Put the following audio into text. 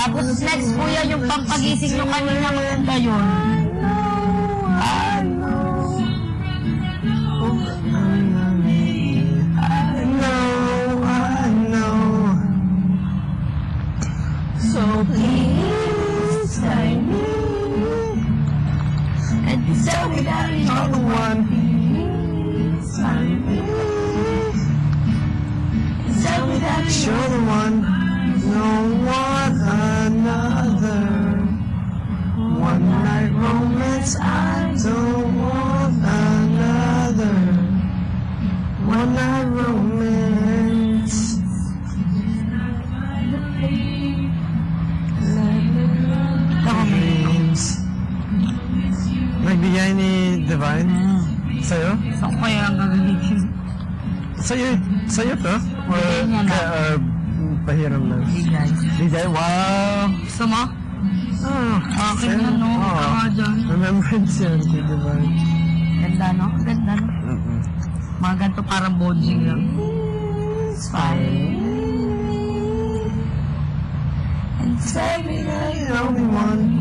Tapos next yan yung pampagising nyo kanina kanta yun. So please tell me that you're the the one. No one romance, I don't want another. One night romance. Nagbigay ni Divine? Sa'yo? So, kaya ang gagawin. Sa'yo, sa'yo to? Or, kaya, or pahiram lang? Bigay. Bigay? Wow! Gusto mo? Oh, Akin na, no? Oo. Tama dyan. Remembrance yan kay Divine. Ganda, no? Ganda, no? Mm-mm. Mga ganito parang bonding lang. Fine. And tell me that you're the only one.